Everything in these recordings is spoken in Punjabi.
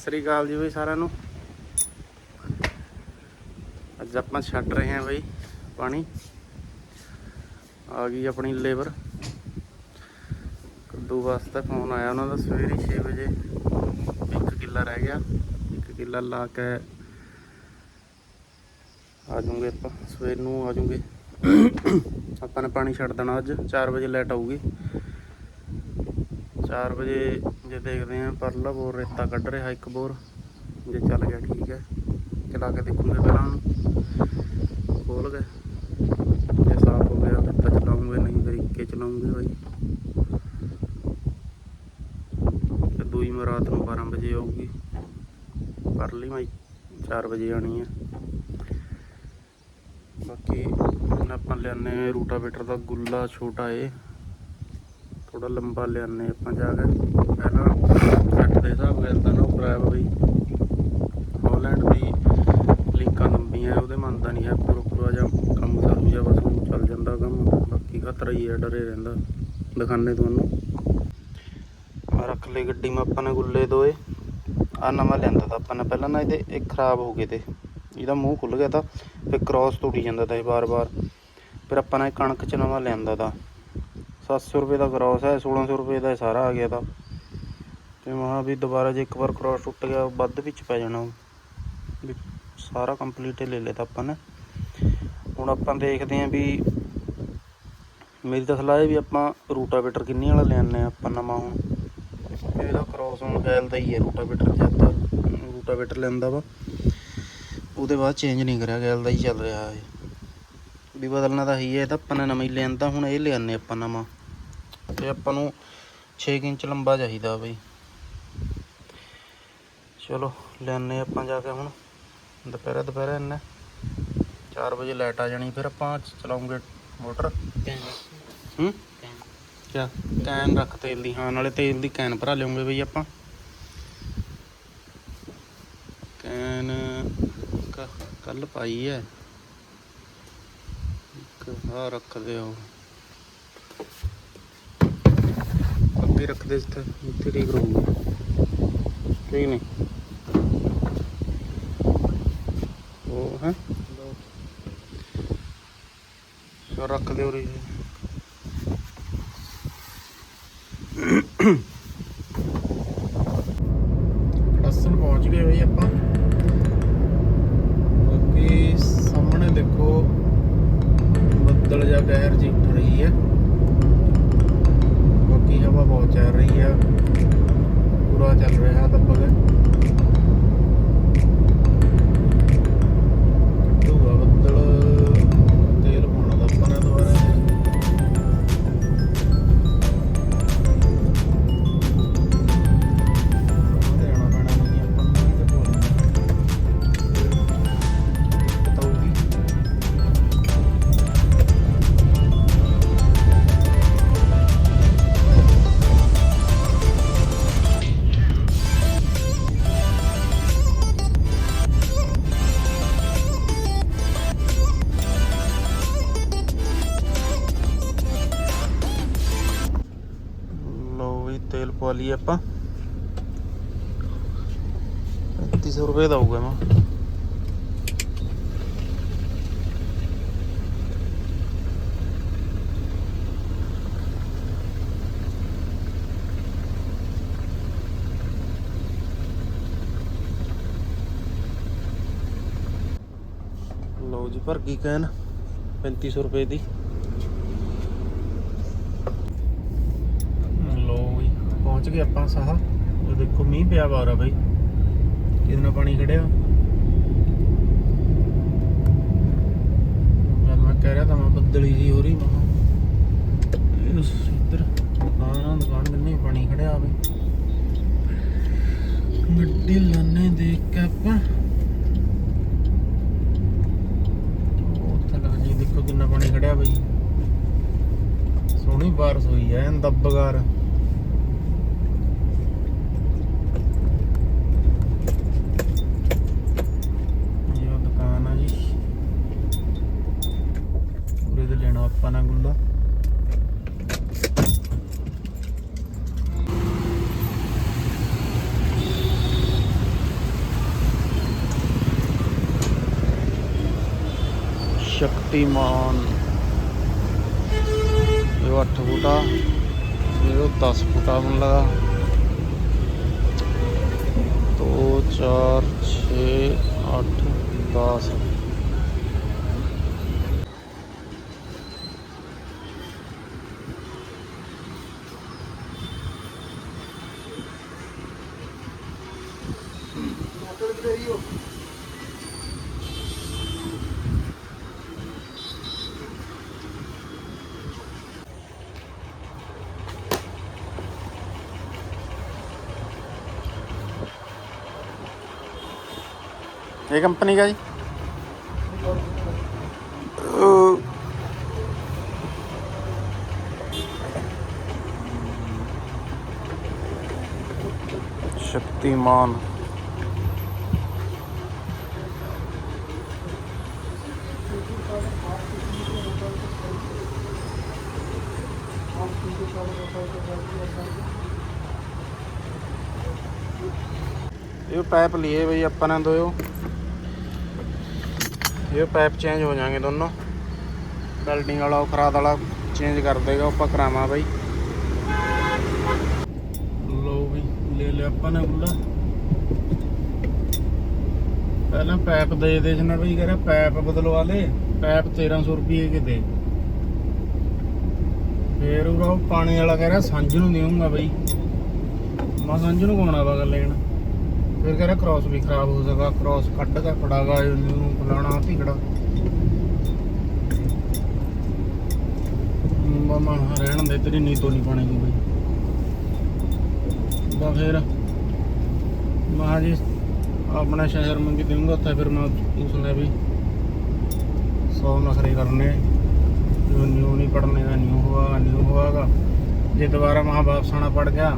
ਸ੍ਰੀ ਅਕਾਲ ਜੀ ਬਈ ਸਾਰਿਆਂ ਨੂੰ। ਅੱਜ ਆਪਾਂ ਛੱਡ ਰਹੇ ਹਾਂ ਬਈ ਪਾਣੀ। ਆ ਗਈ ਆਪਣੀ ਲੇਬਰ। ਕੱਦੂ ਵਾਸਤੇ ਫੋਨ ਆਇਆ ਉਹਨਾਂ ਦਾ ਸਵੇਰੇ 6 ਵਜੇ। ਇੱਕ ਕਿੱਲਾ ਰਹਿ ਗਿਆ। ਇੱਕ ਕਿੱਲਾ ਲਾ ਕੇ ਆ ਜਾਊਂਗੇ ਆਪਾਂ। ਸਵੇਰ ਨੂੰ ਆ ਜਾਊਂਗੇ। ਆਪਾਂ ਨੇ ਪਾਣੀ ਛੱਡ ਦੇਣਾ ਅੱਜ। 4 ਵਜੇ ਲਾਈਟ ਆਊਗੀ। 4 ਵਜੇ ਜੇ ਦੇਖਦੇ ਆਂ ਪਰਲਾ ਬੋਰ ਰੇਤਾ ਕੱਢ ਰਿਹਾ, ਇੱਕ ਬੋਰ। ਜੇ ਚੱਲ ਗਿਆ, ਠੀਕ ਹੈ। ਚਲਾ ਕੇ ਦੇਖੂਗੇ ਪਹਿਲਾਂ ਉਹਨੂੰ। ਖੋਲ ਗਏ ਜੇ ਸਾਫ਼ ਹੋ ਗਿਆ, ਫਿਰ ਤਾਂ ਚਲਾਉਂਗੇ, ਨਹੀਂ ਫਿਰ ਇੱਕੇ ਚਲਾਉਂਗੇ ਬਾਈ। ਤੇ ਦੂਈ ਮੈਂ ਰਾਤ ਨੂੰ 12 ਵਜੇ ਆਊਗੀ। ਪਰਲੀ ਮੈਂ 4 ਵਜੇ ਆਣੀ ਹੈ। ਬਾਕੀ ਹੁਣ ਆਪਾਂ ਲਿਆਨੇ ਰੂਟਾਵੇਟਰ ਦਾ ਗੁੱਲਾ ਛੋਟਾ ਏ ਥੋੜਾ ਲੰਬਾ ਲਿਆਨੇ ਆਪਾਂ ਜਾ ਕੇ। ਪਹਿਲਾਂ ਸੈੱਟ ਦੇ ਹਿਸਾਬ ਨਾਲ ਤਾਂ ਨਾ ਉਹ ਕਰਾਇਆ ਬਈ। ਹਾਲੈਂਡ ਦੀ ਲਿੰਕਾਂ ਲੰਬੀਆਂ, ਉਹਦੇ ਮੰਨਦਾ ਨਹੀਂ ਹੈ ਪੂਰਾ ਪੂਰਾ ਜਾਂ ਕੰਮ ਸਾਰੂ ਜਾਂ ਬਸ ਚੱਲ ਜਾਂਦਾ ਕੰਮ। ਬਾਕੀ ਖਤਰਾ ਹੀ ਹੈ, ਡਰੇ ਰਹਿੰਦਾ। ਦਿਖਾਣੇ ਤੁਹਾਨੂੰ। ਆਹ ਰੱਖ ਲਈ ਗੱਡੀ ਮੈਂ ਆਪਾਂ ਨੇ ਗੁੱਲੇ ਦੋਏ। ਆ ਨਵਾਂ ਲਿਆਂਦਾ ਤਾਂ ਆਪਾਂ ਨੇ ਪਹਿਲਾਂ ਨਾ, ਇਹਦੇ ਇਹ ਖਰਾਬ ਹੋ ਗਏ ਤੇ। ਇਹਦਾ ਮੂੰਹ ਖੁੱਲ ਗਿਆ ਤਾਂ, ਫਿਰ ਕ੍ਰਾਸ ਟੁੱਟੀ ਜਾਂਦਾ ਤਾਂ ਇਹ ਬਾਰ-ਬਾਰ ਫਿਰ ਆਪਾਂ ਨੇ ਕਣਕ ਚ ਨਵਾਂ ਲਿਆਂਦਾ ਤਾਂ। 700 ਰੁਪਏ ਦਾ ਕ੍ਰਾਸ ਹੈ 1600 ਰੁਪਏ ਦਾ ਇਹ ਸਾਰਾ ਆ ਗਿਆ ਤਾਂ। ਤੇ ਮਹਾ ਵੀ ਦੁਬਾਰਾ ਜੇ ਇੱਕ ਵਾਰ ਕ੍ਰਾਸ ਟੁੱਟ ਗਿਆ, ਵੱਧ ਵਿੱਚ ਪੈ ਜਾਣਾ। ਉਹ। ਵੀ ਸਾਰਾ ਕੰਪਲੀਟ ਲੈ ਲਿਆ ਤਾਂ ਆਪਾਂ ਨੇ। ਹੁਣ ਆਪਾਂ ਦੇਖਦੇ ਆਂ ਵੀ ਮੇਰੀ ਤਾਂ ਸਲਾਹ ਹੈ ਵੀ ਆਪਾਂ ਰੂਟਾਵੇਟਰ ਕਿੰਨੀ ਵਾਲਾ ਲਿਆਨੇ ਆ ਆਪਾਂ ਨਵਾਂ ਹੁਣ। ਇਹਦਾ ਕ੍ਰਾਸ ਹੁਣ ਗੈਲ ਦਾ ਹੀ ਹੈ, ਰੂਟਾਵੇਟਰ ਜਦ ਰੂਟਾਵੇਟਰ ਲੈਂਦਾ ਵਾ। ਉਹਦੇ ਬਾਅਦ ਚੇਂਜ ਨਹੀਂ ਕਰਿਆ, ਗੈਲ ਦਾ ਹੀ ਚੱਲ ਰਿਹਾ ਹੈ ਵੀ ਬਦਲਣਾ ਤਾਂ ਹੀ ਹੈ ਇਹ ਤਾਂ ਆਪਾਂ ਨੇ ਨਵਾਂ ਹੀ ਲਿਆਂਦਾ ਹੁਣ ਇਹ ਲਿਆਨੇ ਆਪਾਂ ਨਵਾਂ। ਤੇ ਆਪਾਂ ਨੂੰ 6 ਇੰਚ ਲੰਬਾ ਚਾਹੀਦਾ ਬਈ। ਚਲੋ ਲਿਆਨੇ ਆਪਾਂ ਜਾ ਕੇ ਹੁਣ। ਦੁਪਹਿਰੇ ਦੁਪਹਿਰੇ ਇੰਨੇ। 4 ਵਜੇ ਲਾਈਟ ਆ ਜਾਣੀ ਫਿਰ ਆਪਾਂ ਚਲਾਉਂਗੇ ਮੋਟਰ ਹੂੰ? ਕਿਆ? ਕੈਨ ਰੱਖ ਤੇਲ ਦੀ। ਹਾਂ ਨਾਲੇ ਤੇਲ ਦੀ ਕੈਨ ਭਰਾ ਲਿਆਉਂਗੇ ਬਈ ਆਪਾਂ। ਕੈਨ ਕੱਲ ਪਾਈ ਹੈ ਇੱਕ ਆ ਰੱਖਦੇ ਹੋ ਅੱਗੇ ਰੱਖਦੇ ਇੱਥੇ ਇੱਥੇ ਠੀਕ ਰਹੂਗਾ। ਠੀਕ ਨਹੀਂ? ਉਹ ਹੈ? ਸੋ ਰੱਖ ਦਿਓ ਰੀ ਅਸਲ ਪਹੁੰਚ ਗਏ ਬਈ ਆਪਾਂ। ਬਾਕੀ ਸਾਹਮਣੇ ਦੇਖੋ, ਬੱਦਲ ਜਾਂ ਗਹਿਰ ਜੀ ਉੱਠ ਰਹੀ ਹੈ। ਬਾਕੀ ਹਵਾ ਬਹੁਤ ਚੱਲ ਰਹੀ ਆ। ਪੂਰਾ ਚੱਲ ਰਿਹਾ ਦਬਗ ਕੱਢੂਗਾ ਤੇਲ ਪਵਾ ਲਈਏ ਆਪਾਂ। 3500 ਰੁਪਏ ਦਾ ਹੋਊਗਾ ਮਾ ਲਓ ਜੀ, ਭਰ ਗਈ ਕੈਨ। 3500 ਰੁਪਏ ਦੀ ਲੋ ਵੀ ਪਹੁੰਚ ਗਏ ਆਪਾਂ ਸਾਹ। ਇਹ ਦੇਖੋ, ਮੀਂਹ ਪਿਆ ਬਾਰਾ ਬਈ। ਕਿਹਦੇ ਨਾਲ ਪਾਣੀ ਖੜਿਆ? ਮੈਂ ਕਹਿ ਰਿਹਾ ਤਾਂ ਮੈਂ ਬੱਦਲੀ ਜੀ ਹੋ ਰਹੀ ਮਹਾ ਇਸ ਇੱਧਰ ਦੁਕਾਨ ਦੁਕਾਨ ਕਿੰਨੀ ਪਾਣੀ ਖੜਿਆ ਆਵੇ ਗੱਡੀ ਲਾਨੇ ਦੇਖ ਕੇ ਆਪਾਂ। ਜੀ ਦੇਖੋ ਕਿੰਨਾ ਪਾਣੀ ਖੜਿਆ ਬਈ। ਸੋਹਣੀ ਬਾਰਿਸ਼ ਹੋਈ ਐ ਐਨ ਦੱਬਗਾਰ ਇਹ ਉਹ ਦੁਕਾਨ ਆ ਜੀ ਉਰੇ ਤੇ ਲੈਣਾ ਆਪਾਂ ਨਾ ਗੁੱਲਾ ਸ਼ਕਤੀਮਾਨ ਇਹ 8 ਫੁੱਟਾ ਇਹ 10 ਫੁੱਟਾ ਬਣ ਲਗਾ 2 4 6 8 10 ਇਹ ਕੰਪਨੀ ਦਾ ਜੀ? ਅਹ ਸ਼ਕਤੀਮਾਨ। ਇਹ ਪਾਈਪ लिए ਬਈ ਆਪਾਂ ਨੇ ਦੋਇਓ। ਇਹ ਪਾਈਪ ਚੇਂਜ ਹੋ ਜਾਣਗੇ ਦੋਨੋਂ। ਵੈਲਡਿੰਗ ਵਾਲਾ ਉਹ ਖਰਾਦ ਵਾਲਾ ਚੇਂਜ ਕਰ ਦੇਗਾ, ਆਪਾਂ ਕਰਾਵਾਂ ਬਾਈ। ਲੋ ਵੀ, ਲੈ ਲਿਆ ਆਪਾਂ ਨੇ ਗੁੱਲਾ ਪਹਿਲਾਂ ਪਾਈਪ ਦੇ ਦੇ ਜਨਾ ਬਈ ਕਹ ਰਿਹਾ ਪਾਈਪ ਬਦਲਵਾ ਲੈ ਪਾਈਪ 1300 ਰੁਪਏ ਕਿਤੇ ਫੇਰ ਉਹ ਪਾਣੀ ਵਾਲਾ ਕਹਿ ਰਿਹਾ, ਸਾਂਝ ਨੂੰ ਦੇਵਾਂਗਾ ਬਈ। ਮੈਂ ਸਾਂਝ ਨੂੰ ਕੌਣ ਕੋਣਾ ਵਾ ਲੈਣ? ਫਿਰ ਕਹਿੰਦਾ ਕ੍ਰਾਸ ਵੀ ਖਰਾਬ ਹੋ ਸਕਦਾ ਕ੍ਰਾਸ ਕੱਢ ਕੇ ਫੜਾਗਾ, ਇਹਨੂੰ ਫਲਾਣਾ ਢਿਕੜਾ ਮਮਾ ਰਹਿਣ ਦੇ, ਤੇਰੀ ਨੀ ਨਹੀਂ ਪਾਣੀ ਦੀ ਬਈ। ਬਾ ਫਿਰ ਮਾ ਜੀ, ਆਪਣਾ ਸ਼ਹਿਰ ਮੰਗੀ ਦੇਊਂਗਾ, ਉੱਥੇ ਫਿਰ ਮੈਂ ਉਸਨੇ ਵੀ ਸੌ ਨਖਰੇ ਕਰਨੇ, ਜੋ ਨਿਊ ਨਹੀਂ ਪੜਨੇ ਦਾ ਨਿਊ ਹੋਗਾ ਨਿਊ ਹੋਗਾ ਜੇ ਦੁਬਾਰਾ ਮਹਾ ਵਾਪਸ ਆਣਾ ਪੜ ਗਿਆ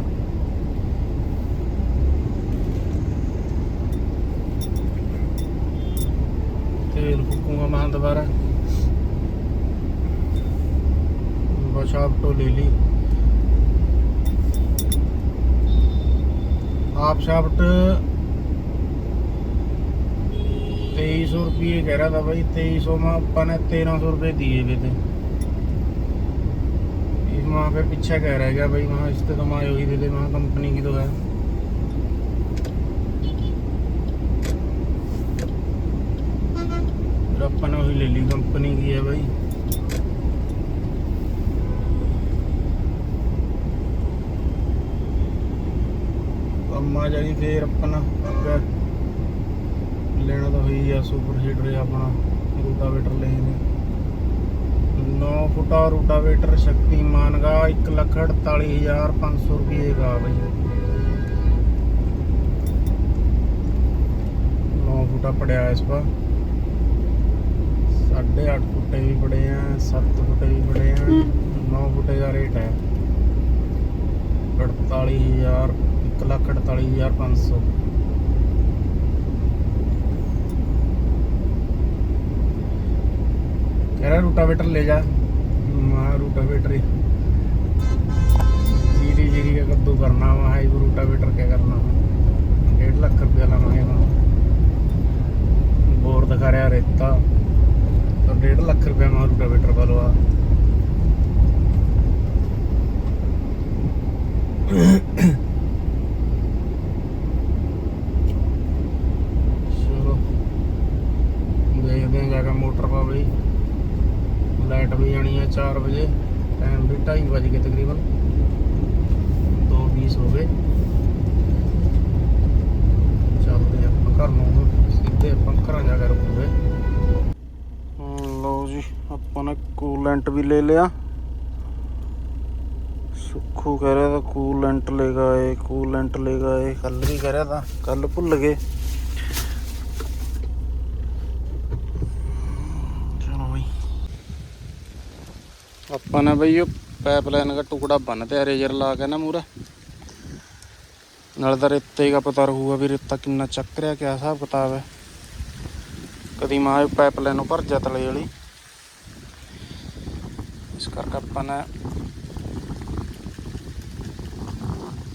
तेल फूकूंगा मैं दोबारा बस आपटो ले ली आप शाफ्ट तेईस सौ रुपये कह रहा था भाई तेईस सौ में अपन ने तेरह सौ रुपये दिए हुए थे वहाँ पे पीछे कह रह गया भाई वहाँ इससे तो मैं वही दे दे वहाँ कंपनी की तो है फिर अपन ने वही ले ली कंपनी की है भाई ਕੰਮ ਆ ਜਾਣੀ ਫੇਰ ਆਪਣਾ ਅੱਗੇ ਲੈਣਾ ਤਾਂ ਹੋਈ ਆ ਸੁਪਰ ਹੀਟਰ ਆਪਣਾ ਰੂਟਾਵੇਟਰ ਲੈ ਨੇ 9 ਫੁੱਟਾ ਰੂਟਾਵੇਟਰ ਸ਼ਕਤੀਮਾਨ ਦਾ 148500 ਰੁਪਏ ਦਾ ਬਈ 9 ਫੁੱਟਾ ਪੜਿਆ ਇਸ ਪਾ 8.5 ਫੁੱਟੇ ਵੀ ਬੜੇ ਆ 7 ਫੁੱਟੇ ਵੀ ਬੜੇ ਆ 9 ਫੁੱਟੇ ਦਾ ਰੇਟ ਹੈ। 48000 148500 ਕਹਿੰਦਾ ਰੂਟਾਵੇਟਰ ਲੈ ਜਾ। ਮਾ ਰੂਟਾਵੇਟਰ ਜੀਰੀ ਜੀਰੀ ਦਾ ਕੱਦੂ ਕਰਨਾ ਵਾ ਹਾਈ ਰੂਟਾਵੇਟਰ ਕਿਆ ਕਰਨਾ 1.5 ਲੱਖ ਰੁਪਏ ਲਾਵਾਂਗੇ ਬੋਰ ਦਿਖਾ ਰਿਹਾ ਰੇਤਾ। ਡੇਢ ਲੱਖ ਰੁਪਏ ਮਾਰੂ ਰੂਟਾਵੇਟਰ ਬਲਵਾ ਕੂਲੈਂਟ ਵੀ ਲੈ ਲਿਆ। ਸੁੱਖੂ ਕਹਿ ਰਿਹਾ ਤਾਂ ਕੂਲੈਂਟ ਲੈ ਗਏ ਕੂਲੈਂਟ ਲੈ ਗਏ ਕੱਲ ਵੀ ਕਹਿ ਰਿਹਾ ਤਾਂ, ਕੱਲ ਭੁੱਲ ਗਏ। ਆਪਾਂ ਨੇ ਬਈ ਉਹ ਪਾਈਪਲਾਈਨ ਦਾ ਟੁਕੜਾ ਬੰਨਤੇ ਰੇਜਰ ਲਾ ਕੇ ਨਾ ਮੂਰਾ ਨਾਲ ਤਾਂ ਰੇਤੇ ਦਾ ਪਤਾ ਰਹੂਗਾ ਵੀ ਰੇਤਾ ਕਿੰਨਾ ਚੱਕ ਰਿਹਾ, ਕਿਆ ਹਿਸਾਬ ਕਿਤਾਬ ਹੈ। ਕਦੀ ਮਾਂ ਪਾਈਪਲਾਈਨ ਨੂੰ ਭਰ ਜਾ ਵਾਲੀ। ਕਰਕੇ ਆਪਾਂ ਨੇ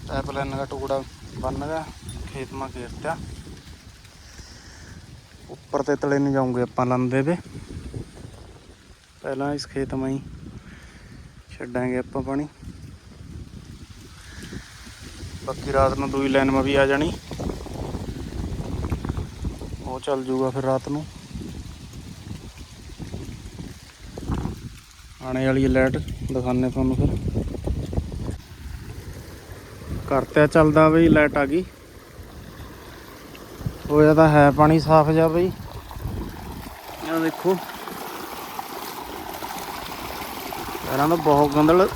ਪਾਈਪਲਾਈਨ ਦਾ ਟੁਕੜਾ ਬੰਨ ਗਿਆ ਖੇਤ ਮਾ ਘੇਰਤਿਆ ਉੱਪਰ ਤੇ ਤਲੇ ਨਹੀਂ ਜਾਉਂਗੇ ਆਪਾਂ ਲੰਦੇ ਵੇ ਪਹਿਲਾਂ ਇਸ ਖੇਤ ਮਾਂ ਹੀ ਛੱਡਾਂਗੇ ਆਪਾਂ ਪਾਣੀ ਬਾਕੀ ਰਾਤ ਨੂੰ ਦੂਈ ਲਾਈਨ ਮਾ ਵੀ ਆ ਜਾਣੀ ਉਹ ਚੱਲ ਜੂਗਾ ਫਿਰ ਰਾਤ ਨੂੰ ਆਣੇ ਵਾਲੀ ਲਾਈਟ ਦਿਖਾਣੇ ਤੁਹਾਨੂੰ ਫਿਰ। ਕਰਤਿਆ ਚੱਲਦਾ ਬਈ, ਲਾਈਟ ਆ ਗਈ। ਹੋਇਆ ਤਾਂ ਹੈ ਪਾਣੀ ਸਾਫ਼ ਜਾ ਬਈ। ਆ ਦੇਖੋ। ਇਹਨਾਂ ਦਾ ਬਹੁਤ ਗੰਦਲ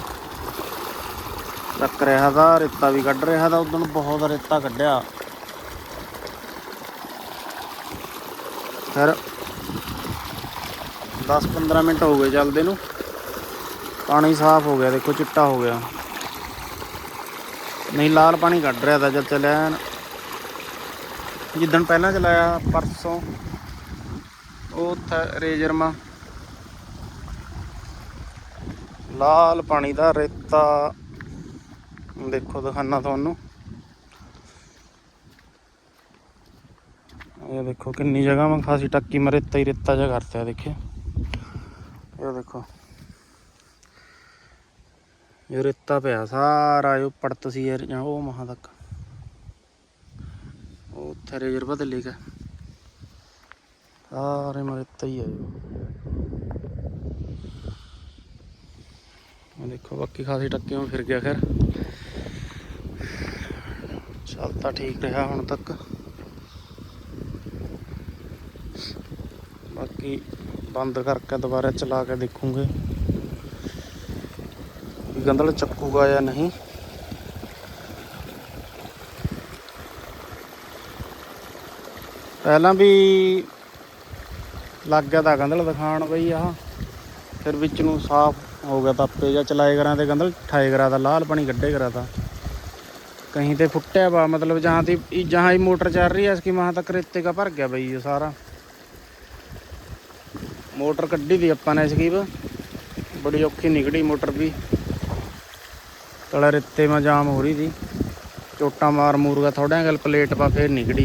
ਚੱਕ ਰਿਹਾ ਦਾ, ਰੇਤਾ ਵੀ ਕੱਢ ਰਿਹਾ ਦਾ ਉਦੋਂ ਬਹੁਤ ਰੇਤਾ ਕੱਢਿਆ। ਫਿਰ 10-15 ਮਿੰਟ ਹੋ ਗਏ ਚੱਲਦੇ ਨੂੰ। ਪਾਣੀ ਸਾਫ਼ ਹੋ ਗਿਆ, ਦੇਖੋ ਚਿੱਟਾ ਹੋ ਗਿਆ। ਨਹੀਂ, ਲਾਲ ਪਾਣੀ ਕੱਢ ਰਿਹਾ ਤਾਂ ਜਦ ਚੱਲਿਆ ਜਿੱਦਣ ਪਹਿਲਾਂ ਚਲਾਇਆ, ਪਰਸੋਂ, ਉਹ ਉੱਥੇ ਰੇਜਰ ਮਾ। ਲਾਲ ਪਾਣੀ ਦਾ ਰੇਤਾ। ਦੇਖੋ ਦਿਖਾਨਾ ਤੁਹਾਨੂੰ। ਇਹ ਦੇਖੋ ਕਿੰਨੀ ਜਗ੍ਹਾ ਮੈਂ, ਖਾਸੀ ਟੱਕੀ ਮੈਂ, ਰੇਤਾ ਹੀ ਰੇਤਾ ਜਿਹਾ ਕਰਤਾ ਦੇਖੇ। ਇਹ ਦੇਖੋ। ਇਹ ਰੇਤਾ ਪਿਆ, ਸਾਰਾ ਇਹ ਪੜਤ ਸੀ ਯਾਰ, ਜਾਂ ਉਹ ਮਹਾਂ ਤੱਕ। ਉਹ ਉੱਥੇ ਰੇਜਰ ਬਦਲੀ ਗਿਆ ਸਾਰੇ ਮਾ ਰੇਤਾ ਹੀ ਆ ਇਹ ਦੇਖੋ, ਬਾਕੀ ਖਾਸੀ ਟੱਕੀਆਂ ਫਿਰ ਗਿਆ ਖੈਰ। ਚੱਲ ਤਾਂ ਠੀਕ ਰਿਹਾ ਹੁਣ ਤੱਕ। ਬਾਕੀ ਬੰਦ ਕਰਕੇ ਦੁਬਾਰਾ ਚਲਾ ਕੇ ਦੇਖੂਗੇ। ਗੰਦਲ ਚੱਕੂਗਾ ਜਾਂ ਨਹੀਂ। ਪਹਿਲਾਂ ਵੀ ਲੱਗ ਗਿਆ ਤਾਂ ਗੰਦਲ ਦਿਖਾਣ ਪਈ ਆ ਫਿਰ ਵਿੱਚ ਨੂੰ ਸਾਫ਼ ਹੋ ਗਿਆ ਤਾਂ ਆਪੇ ਜਾਂ ਚਲਾਏ ਕਰਾਂ ਤੇ ਗੰਦਲ, ਠਾਏ ਕਰਾ ਦਾ ਲਾਲ ਪਾਣੀ, ਗੱਡੇ ਕਰਾ ਦਾ। ਕਹੀਂ ਤੇ ਫੁੱਟਿਆ ਵਾ, ਮਤਲਬ ਜਹਾਂ ਤੇ ਜਹਾਂ ਹੀ ਮੋਟਰ ਚੱਲ ਰਹੀ ਐ ਇਸਕੀ ਮਾਹ ਤੱਕ ਰੇਤੇ ਕਾ ਭਰ ਗਿਆ ਬਈ ਇਹ ਸਾਰਾ। ਮੋਟਰ ਕੱਢੀ ਦੀ ਆਪਾਂ ਨੇ ਸਕੀਬ ਬੜੀ ਔਖੀ ਨਿਕੜੀ ਮੋਟਰ ਵੀ। भी तला रेते में जाम हो रही थी चोटा मार मूर का थोड़ा गल प्लेट पा फिर निकली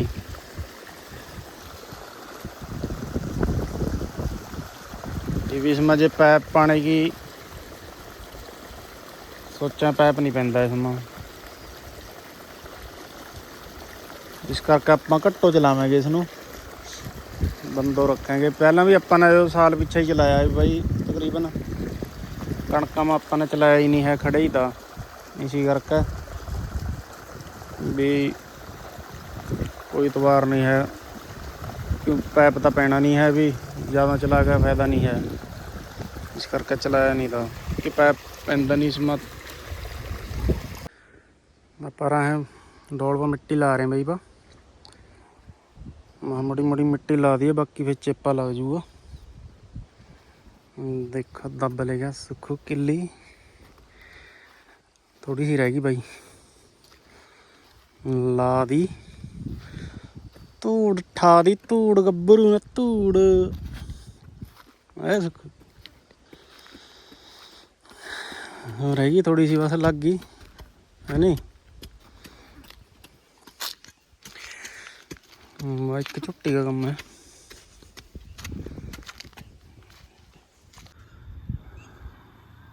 ये भी इसमें जे पैप पाने की सोचा पैप नहीं पैंदा इसमें ਇਸ ਕਰਕੇ ਆਪਾਂ ਘੱਟੋ ਚਲਾਵਾਂਗੇ ਇਸ ਨੂੰ ਬੰਦੋ ਰੱਖਾਂਗੇ ਪਹਿਲਾਂ ਵੀ ਆਪਾਂ ਨੇ ਉਹ ਸਾਲ ਪਿੱਛੇ ਹੀ ਚਲਾਇਆ ਸੀ ਬਾਈ ਤਕਰੀਬਨ ਕਣਕਾਂ ਮਾ ਆਪਾਂ ਨੇ ਚਲਾਇਆ ਹੀ ਨਹੀਂ ਹੈ ਖੜੇ ਹੀ ਤਾਂ ਇਸੀ ਕਰਕੇ ਵੀ ਕੋਈ ਇਤਬਾਰ ਨਹੀਂ ਹੈ, ਕਿਉਂ ਪੈਪ ਤਾਂ ਪੈਣਾ ਨਹੀਂ ਹੈ ਵੀ, ਜ਼ਿਆਦਾ ਚਲਾ ਕੇ ਫਾਇਦਾ ਨਹੀਂ ਹੈ। ਇਸ ਕਰਕੇ ਚਲਾਇਆ ਨਹੀਂ ਤਾਂ, ਕਿ ਪੈਪ ਪੈਂਦਾ ਨਹੀਂ ਇਸ ਮਤ ਆਪਾਂ ਰਾਹ ਡੋਲ ਮਿੱਟੀ ਲਾ ਰਹੇ ਬਈ ਬਾ ਮਾ ਮੋਟੀ ਮਿੱਟੀ ਲਾ ਦਈਏ, ਬਾਕੀ ਫਿਰ ਚੇਪਾ ਲੱਗ ਜੂਗਾ ਦੇਖ ਦੇਖੋ ਦੱਬ ਲੇਗਾ ਸੁੱਖੂ ਕਿੱਲੀ। ਥੋੜੀ ਹੀ ਰਹਿ ਗਈ ਬਾਈ। ਲਾ ਦੀ। ਧੂੜ ਠਾ ਦੀ, ਧੂੜ ਗੱਭਰੂ ਨਾ ਧੂੜ। ਐ ਸੁੱਕ ਹੋਰ ਰਹਿ ਗਈ ਥੋੜੀ ਸੀ ਬਸ ਲੱਗ ਗਈ। ਹੈ ਨਹੀਂ ਇੱਕ ਝੁੱਟੀ ਦਾ ਕੰਮ ਹੈ।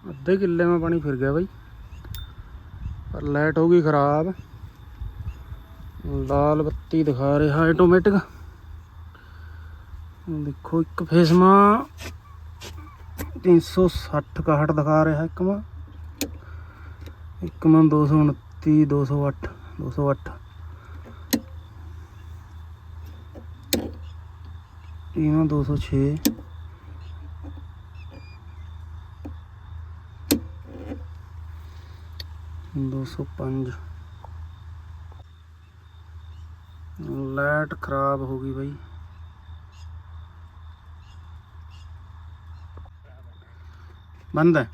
ਅੱਧੇ ਕਿੱਲੇ ਮੈਂ ਪਾਣੀ ਫਿਰ ਗਿਆ ਬਾਈ। ਲਾਈਟ ਹੋ ਗਈ ਖਰਾਬ। ਲਾਲ ਬੱਤੀ ਦਿਖਾ ਰਿਹਾ ਆਟੋਮੈਟਿਕ। ਦੇਖੋ ਇੱਕ ਫੇਸਮਾ 360 61 ਦਿਖਾ ਰਿਹਾ ਇੱਕ ਮਾ। ਇੱਕ ਮਾ 229 208 208 ਇਹਨਾਂ 206 205 ਲਾਈਟ ਖਰਾਬ ਹੋ ਗਈ ਬਾਈ। ਬੰਦ ਹੈ?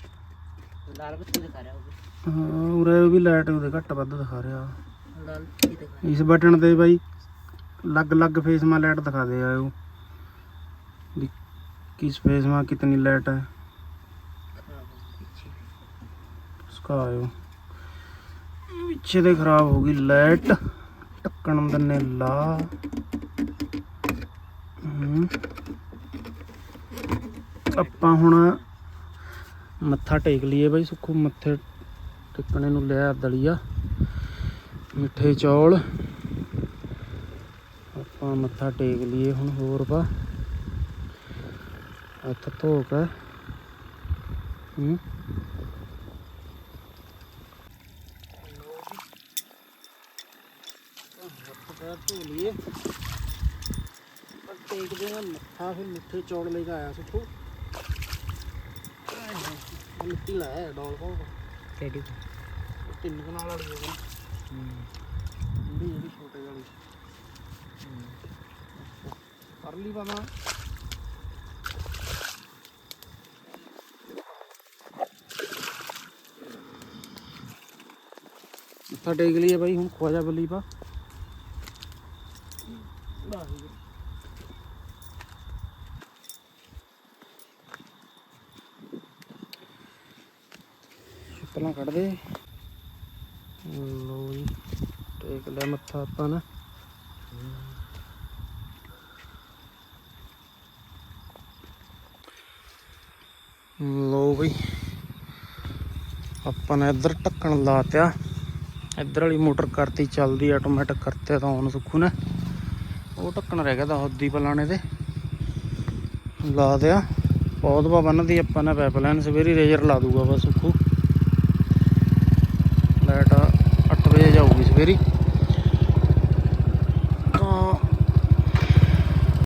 ਲਾਲ ਬੱਤੀ ਦਿਖਾ ਰਿਹਾ ਹੋਵੇ ਹਾਂ ਉਰੇ ਵੀ ਲਾਈਟ ਉਹਦੇ ਘੱਟ ਵੱਧ ਦਿਖਾ ਰਿਹਾ। ਲਾਲ ਬੱਤੀ ਦਿਖਾ ਇਸ ਬਟਨ ਤੇ ਬਾਈ ਅਲੱਗ ਅਲੱਗ ਫੇਸ ਮਾ ਲਾਈਟ ਦਿਖਾ ਦੇ ਆਇਓ ਵੀ ਕਿਸ ਫੇਸ ਮਾ ਕਿਤਨੀ ਲਾਈਟ ਹੈ। ਗਈ ਪਿੱਛੇ ਉਸਕਾ ਦੇ ਖਰਾਬ ਹੋ ਗਈ ਲਾਈਟ। ਢੱਕਣ ਦੰਨੇ ਲਾ। ਆਪਾਂ ਹੁਣ ਮੱਥਾ ਟੇਕ ਲਈਏ ਬਾਈ, ਸੁੱਖੂ ਮੱਥੇ ਟੇਕਣੇ ਨੂੰ ਲਿਆ ਦਲੀਆ, ਮਿੱਠੇ ਚੌਲ। ਆਪਾਂ ਮੱਥਾ ਟੇਕ ਲਈਏ ਹੁਣ ਹੋਰ ਪਾ ਹੱਥ ਧੋ ਕੇ। ਹੂੰ ਹੱਥ ਪੈਰ ਧੋ ਲਈਏ ਪਰ ਟੇਕਦੇ ਨਾ ਮੱਥਾ ਫਿਰ ਮਿੱਠੇ ਚੌਲ ਲੈ ਕੇ ਆਇਆ ਸੁੱਖੂ ਮਿੱਟੀ ਲਾਇਆ ਡੋਲ ਪਾਉ ਕਿਹੜੀ ਤਿੰਨ ਕਨਾਲ ਵਾਲੀ ਹੈ। ਜਿਹੜੀ ਜਿਹੜੀ ਛੋਟੇ ਵਾਲੀ। ਕਰ ਲਈ ਪਤਾ ਮੱਥਾ ਟੇਕ ਲਈਏ ਬਾਈ ਹੁਣ ਖਵਾਜਾ ਬੱਲੀ ਪਾ ਪਹਿਲਾਂ ਕੱਢ ਦੇ ਲੋ ਜੀ ਟੇਕ ਲਿਆ ਮੱਥਾ ਆਪਾਂ ਨਾ ਲੋ ਬਈ, ਆਪਾਂ ਨੇ ਇੱਧਰ ਢੱਕਣ ਲਾਤਿਆ। ਇੱਧਰ ਵਾਲੀ ਮੋਟਰ ਕਰਤੀ, ਚੱਲਦੀ ਆਟੋਮੈਟਿਕ ਕਰਤੇ ਤਾਂ ਹੁਣ ਸੁੱਖੂ ਨੇ। ਉਹ ਢੱਕਣ ਰਹਿ ਗਿਆ ਤਾਂ ਹੱਦੀ ਪਲਾਣੇ ਤੇ। ਲਾ ਦਿਆ। ਪੌਦਵਾ ਬੰਨਦੀ ਆਪਾਂ ਨੇ ਪਾਈਪਲਾਈਨ ਸਵੇਰੀ ਰੇਜਰ ਲਾ ਦੂਗਾ ਬਸ ਸੁੱਖੂ। ਲਾਈਟ 8 ਵਜੇ ਜਾਊਗੀ ਸਵੇਰੀ।